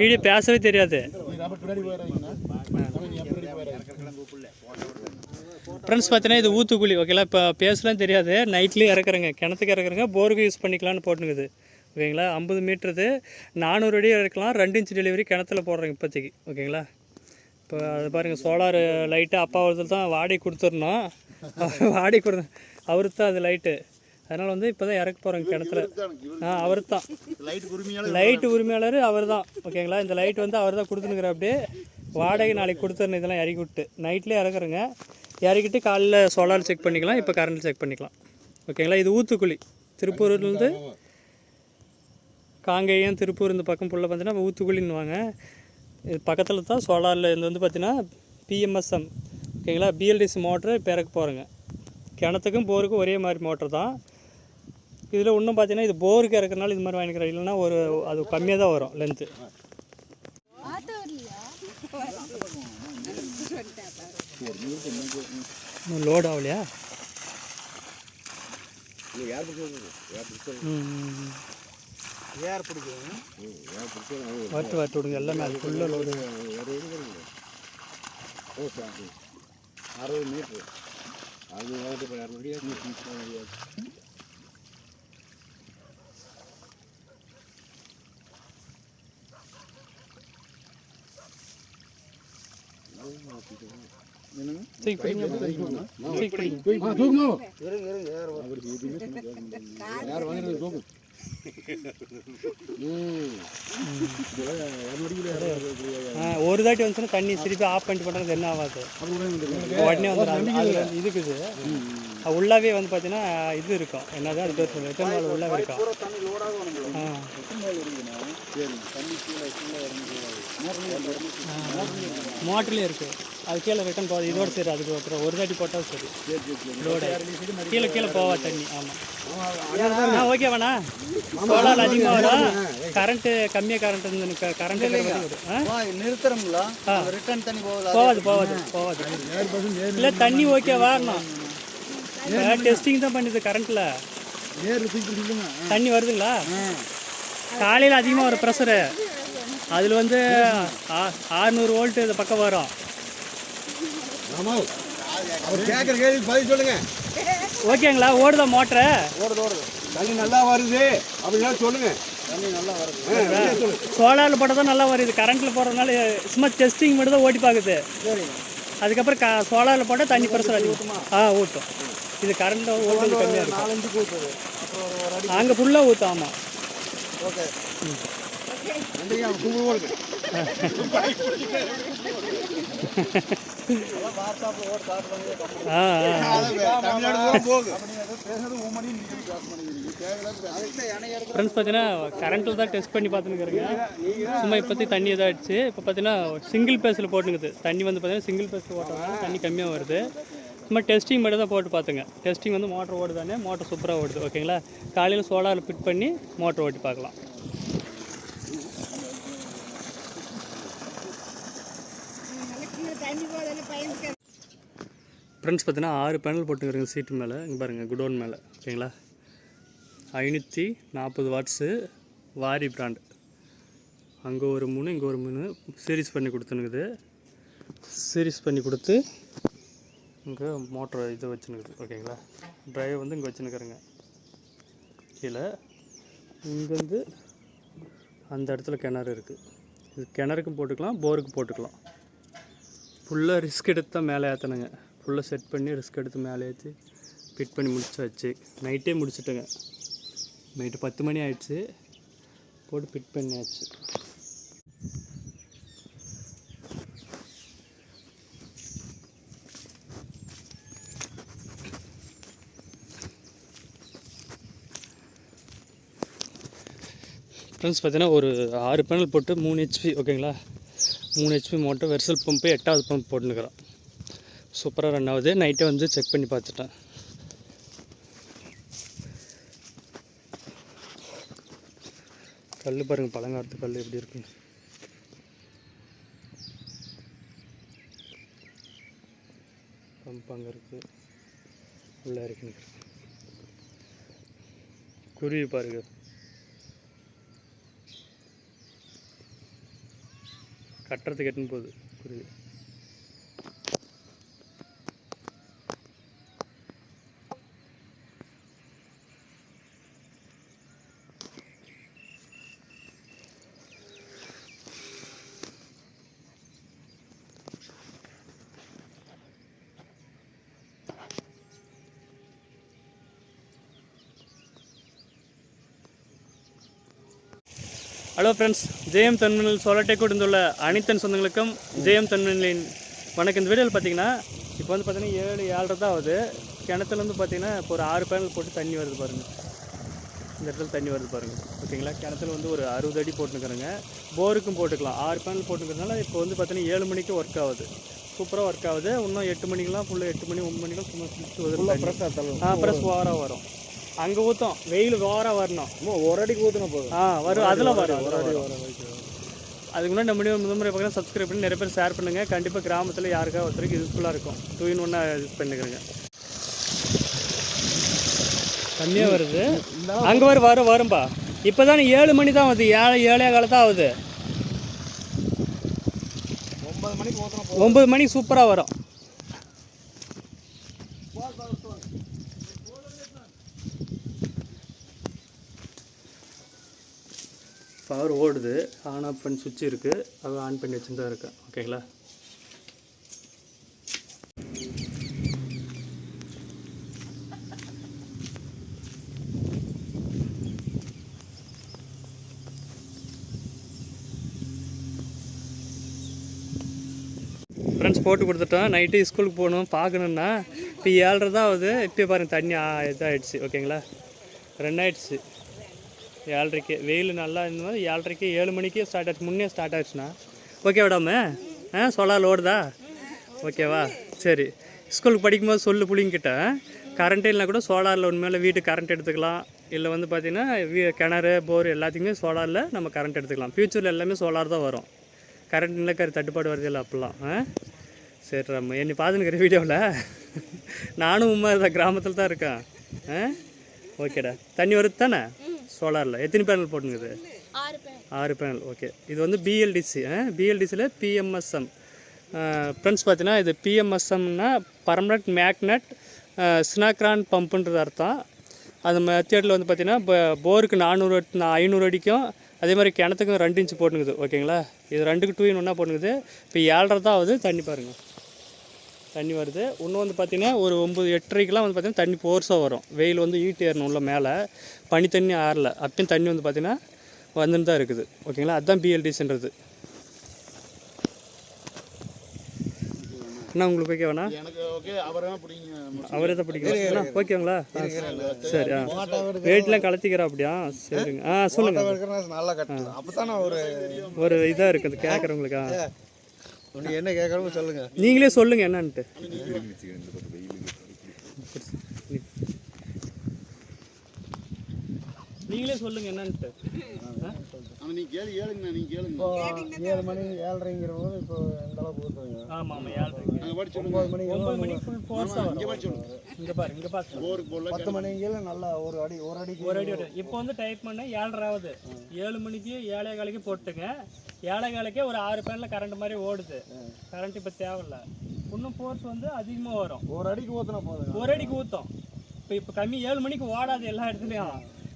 Video பேசவே தெரியாது. Friends பார்த்தீங்கன்னா இது ஊத்துக்குழி ஓகேங்களா இப்போ பேசலாம் தெரியாது. நைட்லேயும் இறக்குறேங்க. கிணத்துக்கு இறக்குறேங்க. போருக்கு யூஸ் பண்ணிக்கலாம்னு போட்டுனுக்குது. ஓகேங்களா? ஐம்பது மீட்டருது நானூறு அடி இறக்கலாம். ரெண்டு இன்ச் டெலிவரி கிணத்துல போடுறேங்க இப்போதைக்கு. ஓகேங்களா? இப்போ அது பாருங்கள் சோலார் லைட்டு அப்பா ஒருத்தர் தான் வாடகை கொடுத்துடணும். வாடகை கொடு அவருக்கு தான் அது லைட்டு அதனால் வந்து இப்போ தான் இறக்க போகிறோங்க கிணத்துல. ஆ அவர் தான் லைட் உரிமையாளர் அவர் தான் ஓகேங்களா? இந்த லைட் வந்து அவர் தான் கொடுத்துனுக்குற அப்படியே. வாடகை நாளைக்கு கொடுத்துருணும் இதெல்லாம் இறக்கி விட்டு நைட்லேயே இறக்குறேங்க. இறக்கிட்டு காலைல சோலார் செக் பண்ணிக்கலாம் இப்போ கரண்ட் செக் பண்ணிக்கலாம். ஓகேங்களா? இது ஊத்துக்குழி. திருப்பூர்லேருந்து காங்கேயம் திருப்பூர் இந்த பக்கம் புள்ள பார்த்தீங்கன்னா ஊத்துக்குழின்னுவாங்க. இது பக்கத்தில் தான் சோலாரில் இது வந்து பார்த்தீங்கன்னா பிஎம்எஸ்எம் ஓகேங்களா? பிஎல்டிசி மோட்ரு இப்போ இறக்க போகிறேங்க கிணத்துக்கும் போருக்கும் ஒரே மாதிரி மோட்ரு தான். இதில் இன்னும் பார்த்தீங்கன்னா இது போருக்கு இறக்குறனால இது மாதிரி வாங்கிக்கிறேன் இல்லைன்னா ஒரு அது கம்மியாக தான் வரும் லென்த்து லோட் ஆகலையா? ம், ம், விடுங்க. எல்லாமே அது ஃபுல்லாக லோடு அறுபது மீட்ரு அது ஒரு தாட்டி வந்துச்சுன்னா தண்ணி திருப்பி ஆஃப் பண்ணிட்டு பண்ணுறது என்ன ஆகாது. உடனே வந்துடும் அது அது உள்ளாவே வந்து பார்த்தீங்கன்னா இது இருக்கும். என்னது அது பேர் சொல்லு எத்தனை நாள் உள்ளாவே இருக்கும் மோட்டர்லேயே இருக்குது அது கீழே ரிட்டன் போகாது. இதோட சரி அதுக்கு அப்புறம் ஒரு தாட்டி போட்டால் சரி. லோடு கீழே கீழே போவா தண்ணி. ஆமாம் ஆ ஓகே வேணா சோலார் அதிகமாக வரும் கரண்ட்டு கம்மியாக கரண்ட் இருந்து கரண்ட் நிறுத்துறோம்ல. ரிட்டர்ன் தண்ணி போகாது. போகாது போகாது இல்லை தண்ணி ஓகே வரணும் டெஸ்டிங் தான் பண்ணுது கரண்ட்டில் தண்ணி வருதுங்களா? காலையில் அதிகமாக வரும் ப்ரெஷரு அதில் வந்து ஆறுநூறு வோல்ட்டு இந்த பக்கம் வரும். ஓகேங்களா? ஓடுதா மோட்ரு ஓடுது ஓடுது. தண்ணி நல்லா வருது. அப்படின்னா சொல்லுங்க. தண்ணி நல்லா வருது. சோலாரில் போட்டால் தான் நல்லா வருது. கரண்ட்டில் போடுறதுனால சும்மா டெஸ்டிங் மட்டும் தான் ஓட்டி பார்க்குது சரிங்க. அதுக்கப்புறம் க சோலாரில் போட்டால் தண்ணி ப்ரெஷர் அதிகம். ஆ ஊற்றும் இது கரண்ட் ஓட்டுறது கம்மியாக இருக்கும். அங்கே ஃபுல்லாக ஊற்றும் ஆமாம் ஓகே நன்றிங்க அவங்க கும்பிடுவோம் வாட்ஸ்அப்பில் ஃப்ரெண்ட்ஸ் பார்த்தீங்கன்னா கரண்ட்டில் தான் டெஸ்ட் பண்ணி பார்த்துனுக்குறேங்க சும்மா இப்போதைக்கு தண்ணி இதாகிடுச்சு இப்போ பார்த்தீங்கன்னா சிங்கிள் பேஸில் போட்டுனுக்குது தண்ணி வந்து பார்த்தீங்கன்னா சிங்கிள் பேஸில் ஓட்டுறதுனால தண்ணி கம்மியாக வருது. நம்ம டெஸ்டிங் மட்டும் தான் போட்டு பார்த்துங்க. டெஸ்டிங் வந்து மோட்டர் ஓடுதானே? மோட்டர் சூப்பராக ஓடுது. ஓகேங்களா காலையில் சோலாரில் ஃபிட் பண்ணி மோட்டர் ஓட்டி பார்க்கலாம். ஃப்ரெண்ட்ஸ் பார்த்தீங்கன்னா ஆறு பேனல் போட்டுக்கிறேங்க சீட்டு மேலே. இங்கே பாருங்கள் குடோன் மேலே. ஓகேங்களா ஐநூற்றி நாற்பது வாட்ஸு வாரி பிராண்ட் அங்கே ஒரு மூணு இங்கே ஒரு மூணு சீரீஸ் பண்ணி கொடுத்துனுக்குது. சீரீஸ் பண்ணி கொடுத்து இங்கே மோட்டர் இது வச்சுனுக்குது ஓகேங்களா? ட்ரைவ் வந்து இங்கே வச்சுனுக்குறேங்க கீழே இங்கேருந்து அந்த இடத்துல கிணறு இருக்குது இது கிணறுக்கும் போட்டுக்கலாம் போருக்கும் போட்டுக்கலாம். ஃபுல்லாக ரிஸ்க் எடுத்து தான் மேலே ஏற்றணுங்க ஃபுல்லாக செட் பண்ணி ரிஸ்க் எடுத்து மேலே ஏற்றி ஃபிட் பண்ணி முடிச்சாச்சு. நைட்டே முடிச்சுட்டேங்க. நைட்டு பத்து மணி ஆயிடுச்சு. போட்டு ஃபிட் பண்ணியாச்சு. ஃப்ரெண்ட்ஸ் பார்த்தீங்கன்னா ஒரு ஆறு பேனல் போட்டு மூணு ஹெச்பி ஓகேங்களா மூணு ஹெச்பி மோட்டர் வெர்சல் பம்பு எட்டாவது பம்ப் போட்டுனுக்குறோம் சூப்பராக ரன் ஆகுது. நைட்டே வந்து செக் பண்ணி பார்த்துட்டேன். கல் பாருங்கள் பழங்காலத்து கல் எப்படி இருக்குன்னு பம்ப் அங்கே இருக்குது உள்ளே இருக்குன்னு குருவி பாருங்கள் கட்டுறதுக்கு எட்டுன்னு போகுது. குருவி ஹலோ ஃப்ரெண்ட்ஸ் ஜெயம் தன்மனில் சோலட்டை கொடுத்துள்ள அனைத்தன் சொந்தங்களுக்கும் ஜெயம் தன்மனிலின் வணக்கம். இந்த வீடியோவில் பார்த்தீங்கன்னா இப்போ வந்து பார்த்தீங்கன்னா ஏழு ஏழரை தான் ஆகுது. கிணத்துலேருந்து பார்த்தீங்கன்னா இப்போ ஒரு ஆறு பேனல் போட்டு தண்ணி வருது பாருங்கள் இந்த இடத்துல தண்ணி வருது பாருங்கள் ஓகேங்களா? கிணத்துல வந்து ஒரு அறுபது அடி போட்டுக்கிறேங்க போருக்கும் போட்டுக்கலாம். ஆறு பேனல் போட்டுக்கிறதுனால இப்போ வந்து பார்த்தீங்கன்னா ஏழு மணிக்கு ஒர்க் ஆகுது. சூப்பராக ஒர்க் ஆகுது. இன்னும் எட்டு மணிக்கெலாம் ஃபுல்லாக எட்டு மணி ஒம்பது மணிக்கெலாம் சும்மா வருது ஆ ப்ரெஸ் ஓவராக வரும். அங்கே ஊற்றும் வெயில் ஓவராக வரணும். ஒரு அடிக்கு ஊத்துனா போதும். ஆ வரும். அதில் வரும். அதில் வரும் அதுக்கு முன்னாடி நம்ம வீடியோ முதல் முறை பார்க்கலாம் சப்ஸ்கிரைப் பண்ணி நிறைய பேர் ஷேர் பண்ணுங்கள் கண்டிப்பாக கிராமத்தில் யாருக்கா ஒருத்தருக்கு யூஸ்ஃபுல்லாக இருக்கும். டூ இன் ஒன்னாக யூஸ் பண்ணிக்கிறேங்க. கம்மியாக வருது. அங்கே வரும் வரும் வரும்பா. இப்போ தானே ஏழு மணி தான் ஆகுது. ஏழை ஏழைய காலம் தான் ஆகுது. ஒம்பது மணிக்கு சூப்பராக வரும். பவர் ஓடுது ஆன் ஆஃப் பண்ணி சுவிட்ச் இருக்குது அதை ஆன் பண்ணி வச்சுட்டு தான் இருக்கேன் ஓகேங்களா ஃப்ரெண்ட்ஸ் போட்டு கொடுத்துட்டோம். நைட்டு ஸ்கூலுக்கு போகணும் பார்க்கணுன்னா இப்போ ஏழரை தான் ஆகுது. இப்போ பாருங்கள் தண்ணி இதாகிடுச்சு ஓகேங்களா ரெண்டாயிடுச்சு. ஏழரைக்கு வெயில் நல்லா இருந்தது ஏழரைக்கு ஏழு மணிக்கு ஸ்டார்ட் ஆச்சு. முன்னே ஸ்டார்ட் ஆச்சுண்ணா. ஓகே விடாம ஆ சோலார் ஓடுதா ஓகேவா சரி. ஸ்கூலுக்கு படிக்கும்போது சொல்லு புள்ளிங்கிட்ட கரண்ட் இல்லைனா கூட சோலாரில் உண்மையில வீட்டுக்கு கரண்ட் எடுத்துக்கலாம். இல்லை வந்து பார்த்திங்கன்னா வீ- கிணறு போர் எல்லாத்துக்குமே சோலாரில் நம்ம கரண்ட் எடுத்துக்கலாம். ஃப்யூச்சரில் எல்லாமே சோலார் தான் வரும். கரண்ட் நிலக்கரி தட்டுப்பாடு வருது இல்லை அப்போல்லாம். ஆ? சரி நம்ம என்னை பார்த்துன்னு வீடியோவில் நானும் உண்மை தான். கிராமத்தில் தான் இருக்கேன். ஆ? ஓகேடா தண்ணி வருது தானே? சோலாரில். எத்தனை பேனல் போட்டுங்குது ஆறு பேனல். ஓகே. இது வந்து பிஎல்டிசி பிஎல்டிசியில் பிஎம்எஸ்எம் ஃப்ரெண்ட்ஸ் பார்த்தீங்கன்னா இது பிஎம்எஸ்எம்னா பர்மனண்ட் மேக்னட் ஸ்னாக்ரான் பம்புன்றது அர்த்தம். அது மெத்தேடில் வந்து பார்த்தீங்கன்னா இப்போ போருக்கு நானூறு ஐநூறு அடிக்கும். அதே மாதிரி கிணத்துக்கும் ரெண்டு இன்ச்சு போட்டுங்குது ஓகேங்களா? இது ரெண்டுக்கு டூ இன் ஒன்றா போட்டுங்குது இப்போ ஏழரை தான் ஆகுது தண்ணி பாருங்கள் தண்ணி வருது. இன்னும் வந்து பார்த்திங்கன்னா ஒரு ஒம்பது எட்டரைக்கெலாம் வந்து பார்த்திங்கன்னா தண்ணி ஃபோர்ஸாக வரும். வெயில் வந்து ஈட்டு ஏறணும் உள்ள மேலே. பனி தண்ணி ஆறல. அப்பயும் தண்ணி வந்து பார்த்திங்கன்னா வந்துன்னு தான் இருக்குது. ஓகேங்களா? அதுதான் பிஎல்டிஸ்ன்றது என்ன உங்களுக்கு ஓகே வேணா அவரை தான் பிடிக்கும். ஓகேங்களா சரி ஆ. வெயிட்லாம் கலத்திக்கிறா அப்படியா? சரிங்க. ஆ சொல்லுங்கள் நல்லா ஒரு ஒரு இதாக இருக்குது. கேட்குறவங்களுக்கு ஆ என்ன கேட்கறோம் சொல்லுங்க. நீங்களே சொல்லுங்கள் என்னன்ட்டு. நீங்களே சொல்லுங்கள் என்னன்ட்டு. ஆ? ஆனா நீ கேளு ஏழுங்கண்ணா நீ கேளுங்க. ஏழு மணி ஏழரைங்கிற போது இப்போ எந்த அளவுக்கு ஆமாம் ஆமாம் நாங்கள் படிச்சு ஒன்பது மணி. ஒம்பது மணிக்கு ஃபுல் ஃபோர்ஸாக இங்கே படிச்சு பாரு இங்கே பார்த்து போருக்கு போடல பத்து மணிங்கில நல்லா ஒரு அடி ஒரு அடிக்கு ஒரு அடி ஒரு இப்போ வந்து டைப் பண்ண ஏழரை ஆகுது ஏழு மணிக்கு ஏழே காலைக்கு போட்டுங்க. ஏழை காலைக்கே ஒரு ஆறு பேனில் கரண்ட் மாதிரி ஓடுது. கரண்ட் இப்போ தேவையில்ல. இன்னும் ஃபோர்ஸ் வந்து அதிகமாக வரும். ஒரு அடிக்கு ஊற்றினா போதுங்க. ஒரு அடிக்கு ஊற்றும் இப்போ இப்போ கம்மி ஏழு மணிக்கு ஓடாது எல்லா இடத்துலையும்.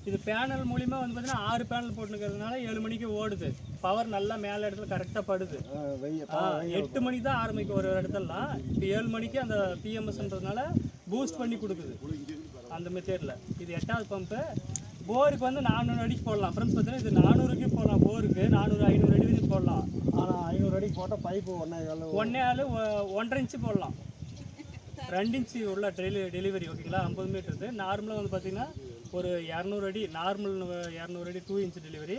இது பேனல் மூலிமா வந்து பார்த்தீங்கன்னா ஆறு பேனல் போட்டுக்கிறதுனால ஏழு மணிக்கு ஓடுது. பவர் நல்லா மேலே இடத்துல கரெக்டாக படுது. எட்டு மணிக்கு தான் ஆரம்பிக்கும் ஒரு இடத்துலலாம் இப்போ ஏழு மணிக்கு அந்த பிஎம்எஸ்ன்றதுனால பூஸ்ட் பண்ணி கொடுக்குது. அந்த மெத்தேடில் இது எட்டாவது பம்பு போருக்கு வந்து நானூறு அடிக்கு போடலாம். ஃப்ரெண்ட்ஸ் பார்த்தீங்கன்னா இது நானூறுக்கு போடலாம் போருக்கு. நானூறு ஐநூறு அடி வரைக்கும் போடலாம். ஆனால் ஐநூறு அடிக்கு போட்டால் பைப்பு ஒன்றே கால ஒன்றே ஆள் ஒன்றரை இன்ச்சு போடலாம். ரெண்டு இன்ச்சு உள்ள டெலி டெலிவரி ஓகேங்களா ஐம்பது மீட்டருக்கு நார்மலாக வந்து பார்த்தீங்கன்னா ஒரு இரநூறு அடி நார்மல் இரநூறு அடி டூ இன்ச் டெலிவரி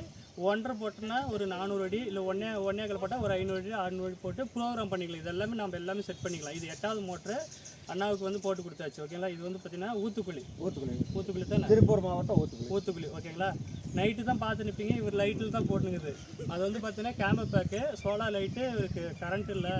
ஒன்றரை போட்டோம்னா ஒரு நானூறு அடி இல்லை ஒன்றே ஒன்றே கால் போட்டால் ஒரு ஐநூறு அடி அறுநூறு அடி போட்டு ப்ரோக்ராம் பண்ணிக்கலாம். இது எல்லாமே நம்ம எல்லாமே செட் பண்ணிக்கலாம். இது எட்டாவது மோட்ரு அண்ணாவுக்கு வந்து போட்டு கொடுத்தாச்சு ஓகேங்களா இது வந்து பார்த்தீங்கன்னா ஊத்துக்குழி. ஊத்துக்குழி. ஊத்துக்குழி தானே? திருப்பூர் மாவட்டம் ஊத்துக்குழி. ஊத்துக்குழி ஓகேங்களா நைட்டு தான் பார்த்து நிற்பீங்க இவர் லைட்டில் தான் போட்டுனுங்குது அது வந்து பார்த்தீங்கன்னா கேமர் பேக்கு சோலார் லைட்டு இவருக்கு கரண்ட் இல்லை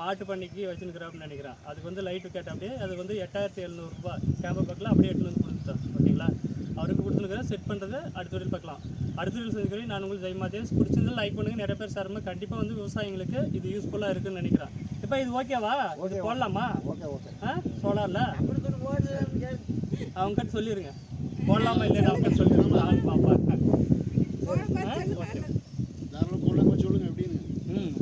மாட்டு பண்ணிக்கு வச்சுருக்குறாப்புன்னு நினைக்கிறேன். அதுக்கு வந்து லைட்டு கேட்ட அப்படியே அது வந்து எட்டாயிரத்தி எழுநூறுபா கேமர் பேக்கில் அப்படியே எட்டுன்னு வந்து கொடுத்துட்டோம் ஓகேங்களா அவருக்கு கொடுத்துருக்கிற செட் பண்ணுறதை அடுத்த வீடியோ பார்க்கலாம். அடுத்த வீடியோ சந்திக்கிறேன் நான் உங்களுக்கு ஜெயமாதேவ் பிடிச்சிருந்தா லைக் பண்ணுங்கள் நிறைய பேர் சார்மா கண்டிப்பாக வந்து விவசாயிங்களுக்கு இது யூஸ்ஃபுல்லாக இருக்குன்னு நினைக்கிறேன். இப்போ இது ஓகேவா ஓகே போடலாமா? ஆ? சோலாரில்? அவங்ககிட்ட சொல்லிடுங்க போடலாமா இல்லை அவங்க அவங்ககிட்ட சொல்லிடுங்க ஆள் பாப்பா. ஓகே. சொல்லுங்க எப்படின்னு. ம்.